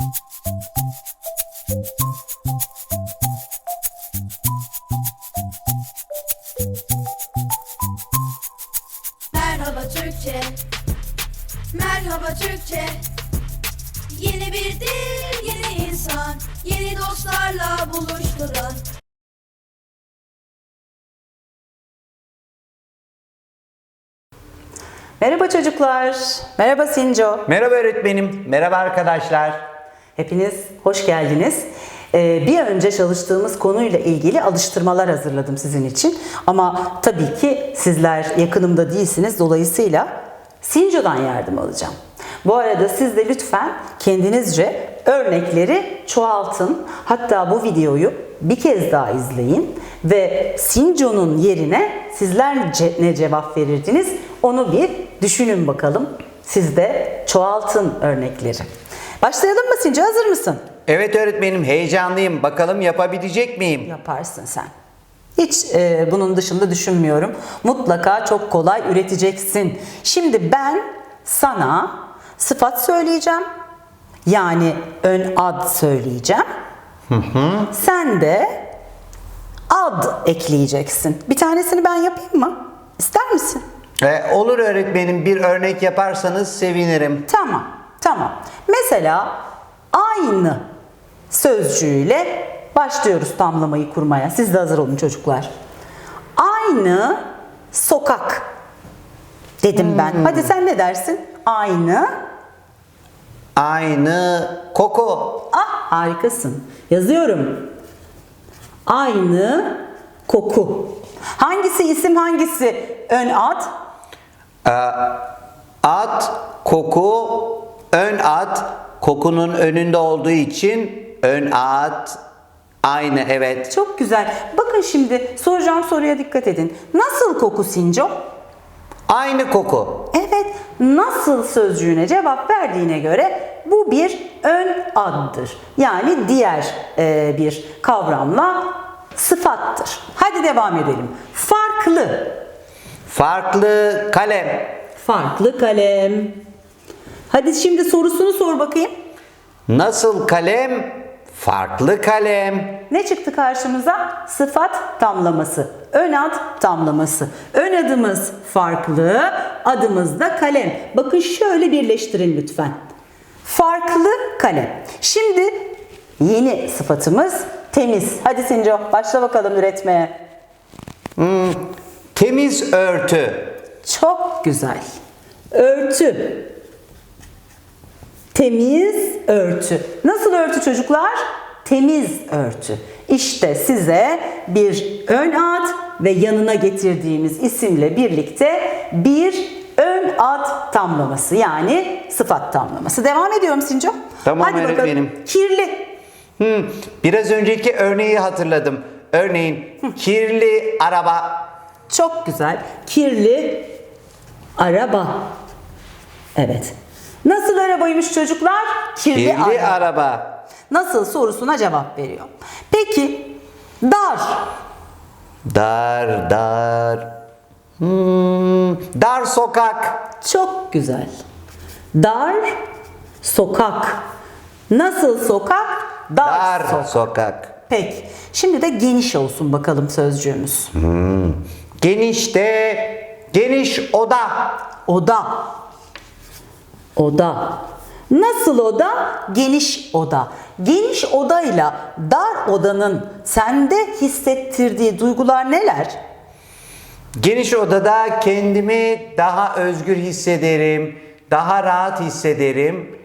Merhaba Türkçe Merhaba Türkçe Yeni bir dil, yeni insan Yeni dostlarla buluşturan Merhaba çocuklar. Merhaba Sinco. Merhaba öğretmenim. Merhaba arkadaşlar. Hepiniz hoş geldiniz. Ee, bir önce çalıştığımız konuyla ilgili alıştırmalar hazırladım sizin için. Ama tabii ki sizler yakınımda değilsiniz. Dolayısıyla Sinco'dan yardım alacağım. Bu arada siz de lütfen kendinizce örnekleri çoğaltın. Hatta bu videoyu bir kez daha izleyin ve Sinco'nun yerine sizler ne cevap verirdiniz onu bir düşünün bakalım. Siz de çoğaltın örnekleri. Başlayalım mı Sinco? Hazır mısın? Evet öğretmenim heyecanlıyım. Bakalım yapabilecek miyim? Yaparsın sen. Hiç e, bunun dışında düşünmüyorum. Mutlaka çok kolay üreteceksin. Şimdi ben sana sıfat söyleyeceğim. Yani ön ad söyleyeceğim. Sen de ad ekleyeceksin. Bir tanesini ben yapayım mı? İster misin? Ee, olur öğretmenim bir örnek yaparsanız sevinirim. Tamam, tamam. Mesela aynı sözcüğüyle başlıyoruz tamlamayı kurmaya. Siz de hazır olun çocuklar. Aynı sokak dedim ben. Hadi sen ne dersin? Aynı. Aynı koku. Ah harikasın. Yazıyorum. Aynı koku. Hangisi isim hangisi ön ad? At, koku, ön at. Kokunun önünde olduğu için ön at. Aynı evet. Çok güzel. Bakın şimdi soracağım soruya dikkat edin. Nasıl koku Sinco? Aynı koku. Evet, nasıl sözcüğüne cevap verdiğine göre bu bir ön addır. Yani diğer e, bir kavramla sıfattır. Hadi devam edelim. Farklı, Farklı kalem. farklı kalem. Hadi şimdi sorusunu sor bakayım. Nasıl kalem? Farklı kalem. Ne çıktı karşımıza? Sıfat tamlaması. Ön ad tamlaması. Ön adımız farklı, adımız da kalem. Bakın şöyle birleştirin lütfen. Farklı kalem. Şimdi yeni sıfatımız temiz. Hadi Sinco başla bakalım üretmeye. Temiz örtü. Çok güzel. Örtü. Temiz örtü. Nasıl örtü çocuklar? Temiz örtü. İşte size bir ön ad ve yanına getirdiğimiz isimle birlikte bir ön ad tamlaması yani sıfat tamlaması. Devam ediyorum Sinco. Tamam Hadi bakalım. öğretmenim. Kirli. Hmm, biraz önceki örneği hatırladım. Örneğin kirli araba. Çok güzel. Kirli araba. Evet. Nasıl arabaymış çocuklar? Kirli, Kirli araba. araba. Nasıl sorusuna cevap veriyor. Peki dar. Dar dar. Hmm, dar sokak. Çok güzel. Dar sokak. Nasıl sokak? Dar, Dar sokak. sokak. Peki. Şimdi de geniş olsun bakalım sözcüğümüz. Geniş de geniş oda. Oda. Oda. Nasıl oda? Geniş oda. Geniş odayla dar odanın sende hissettirdiği duygular neler? Geniş odada kendimi daha özgür hissederim. Daha rahat hissederim.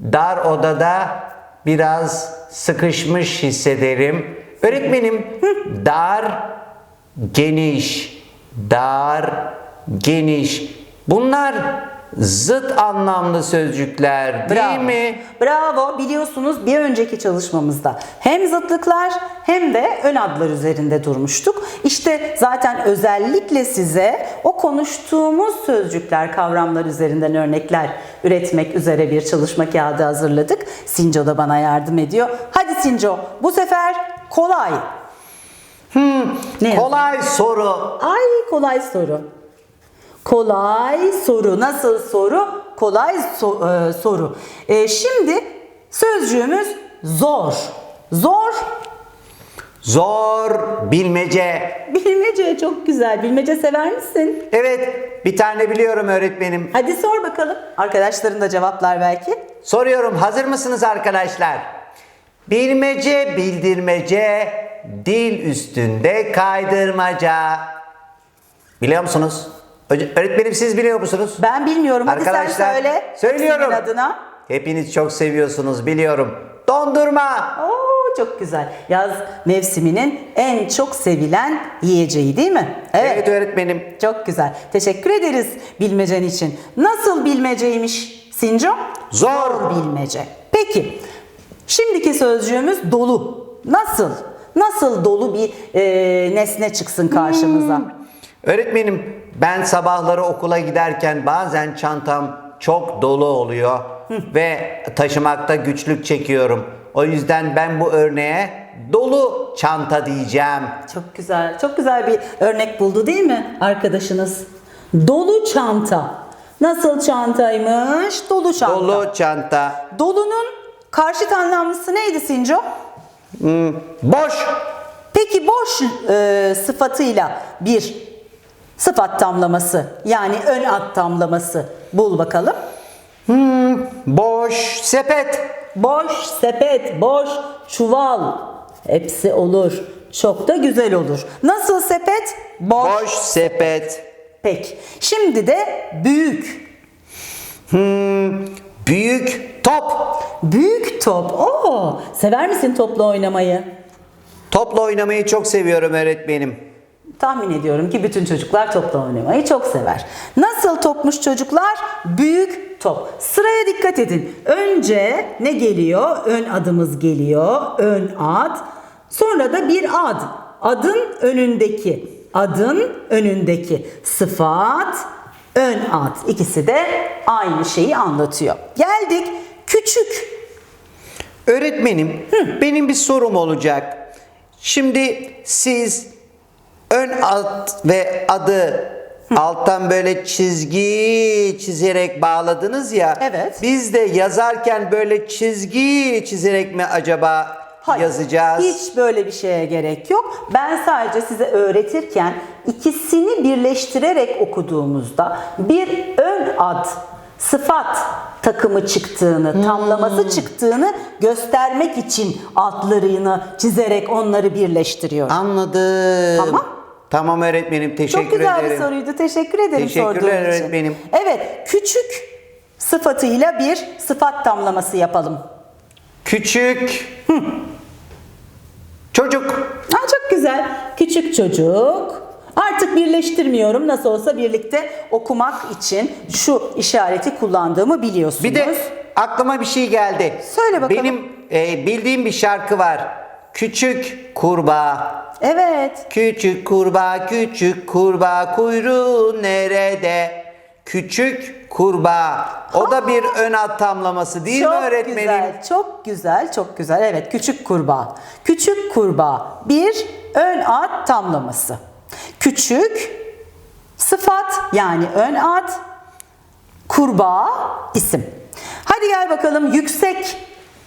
Dar odada biraz sıkışmış hissederim. Öğretmenim dar, geniş, dar, geniş. Bunlar zıt anlamlı sözcükler değil Bravo. mi? Bravo. Biliyorsunuz bir önceki çalışmamızda hem zıtlıklar hem de ön adlar üzerinde durmuştuk. İşte zaten özellikle size o konuştuğumuz sözcükler, kavramlar üzerinden örnekler üretmek üzere bir çalışma kağıdı hazırladık. Sinco da bana yardım ediyor. Hadi Sinco bu sefer kolay. Ne? Kolay soru. Ay kolay soru. Kolay soru. Nasıl soru? Kolay so- e, soru. E, şimdi Sözcüğümüz zor. Zor. Zor bilmece. Bilmece çok güzel. Bilmece sever misin? Evet bir tane biliyorum öğretmenim. Hadi sor bakalım. Arkadaşların da cevaplar belki. Soruyorum hazır mısınız arkadaşlar? Bilmece bildirmece dil üstünde kaydırmaca. Biliyor musunuz? Öğretmenim siz biliyor musunuz? Ben bilmiyorum. Hadi Arkadaşlar sen söyle. söylüyorum. Senin adına. Hepiniz çok seviyorsunuz biliyorum. Dondurma. Oo çok güzel. Yaz mevsiminin en çok sevilen yiyeceği değil mi? Evet, öğretmenim. Çok güzel. Teşekkür ederiz bilmecen için. Nasıl bilmeceymiş Sinco? Zor. bilmece. Peki. Şimdiki sözcüğümüz dolu. Nasıl? Nasıl dolu bir e, nesne çıksın karşımıza? Öğretmenim ben sabahları okula giderken bazen çantam çok dolu oluyor ve taşımakta güçlük çekiyorum. O yüzden ben bu örneğe dolu çanta diyeceğim. Çok güzel. Çok güzel bir örnek buldu değil mi arkadaşınız? Dolu çanta. Nasıl çantaymış? Dolu çanta. Dolu çanta. Dolunun karşıt anlamlısı neydi Sinco? Boş. Peki boş e, sıfatıyla bir sıfat tamlaması yani ön ad tamlaması bul bakalım. Boş sepet. Boş sepet, boş çuval hepsi olur. Çok da güzel olur. Nasıl sepet? Boş. Boş sepet. Peki. Şimdi de büyük. Büyük top. Büyük top. Oo, sever misin topla oynamayı? Topla oynamayı çok seviyorum öğretmenim. Tahmin ediyorum ki bütün çocuklar topla oynamayı çok sever. Nasıl topmuş çocuklar? Büyük top. Sıraya dikkat edin. Önce ne geliyor? Ön adımız geliyor. Ön ad. Sonra da bir ad. Adın önündeki. Adın önündeki sıfat, ön ad. İkisi de aynı şeyi anlatıyor. Geldik küçük. Öğretmenim, benim bir sorum olacak. Şimdi siz ön alt ve adı alttan böyle çizgi çizerek bağladınız ya. Evet. Biz de yazarken böyle çizgi çizerek mi acaba Hayır, yazacağız? Hiç böyle bir şeye gerek yok. Ben sadece size öğretirken ikisini birleştirerek okuduğumuzda bir ön ad, sıfat takımı çıktığını, tamlaması çıktığını göstermek için altlarını çizerek onları birleştiriyorum. Anladım. Tamam. Tamam öğretmenim teşekkür Çok güzel ederim. bir soruydu. Teşekkür ederim Teşekkürler sorduğun için. öğretmenim. Evet, küçük sıfatıyla bir sıfat tamlaması yapalım. Küçük. Çocuk. Ha, çok güzel. Küçük çocuk. Artık birleştirmiyorum. Nasıl olsa birlikte okumak için şu işareti kullandığımı biliyorsunuz. Bir de aklıma bir şey geldi. Söyle bakalım. Benim e, bildiğim bir şarkı var. Küçük kurbağa. Evet. Küçük kurbağa, küçük kurbağa kuyruğu nerede? Küçük kurbağa. O da bir ön ad tamlaması değil çok mi öğretmenim? güzel. Çok güzel. Çok güzel. Evet. Küçük kurbağa. Küçük kurbağa. Bir ön ad tamlaması. Küçük sıfat yani ön ad kurbağa isim. Hadi gel bakalım yüksek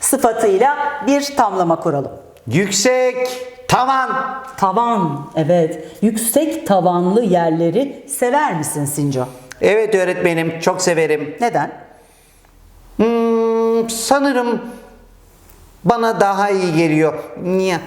sıfatıyla bir tamlama kuralım. Yüksek tavan. Tavan. Evet. Yüksek tavanlı yerleri sever misin Sinco? Evet öğretmenim çok severim. Neden? Hmm, sanırım bana daha iyi geliyor.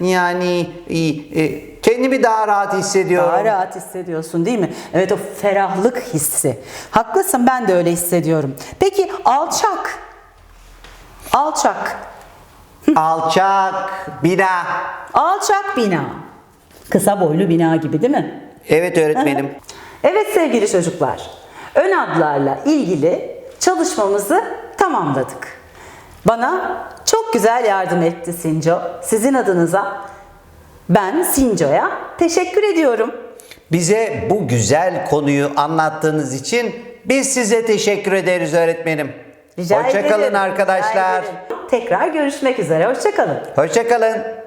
Yani iyi. e, kendimi daha rahat hissediyorum. Daha rahat hissediyorsun değil mi? Evet o ferahlık hissi. Haklısın ben de öyle hissediyorum. Peki alçak. Alçak. Alçak bina. Alçak bina. Kısa boylu bina gibi değil mi? Evet öğretmenim. Evet sevgili çocuklar. Ön adlarla ilgili çalışmamızı tamamladık. Bana çok güzel yardım etti Sinco. Sizin adınıza ben Sinco'ya teşekkür ediyorum. Bize bu güzel konuyu anlattığınız için biz size teşekkür ederiz öğretmenim. Rica Hoşçakalın arkadaşlar. Rica ederim. Tekrar görüşmek üzere. Hoşçakalın. Hoşçakalın.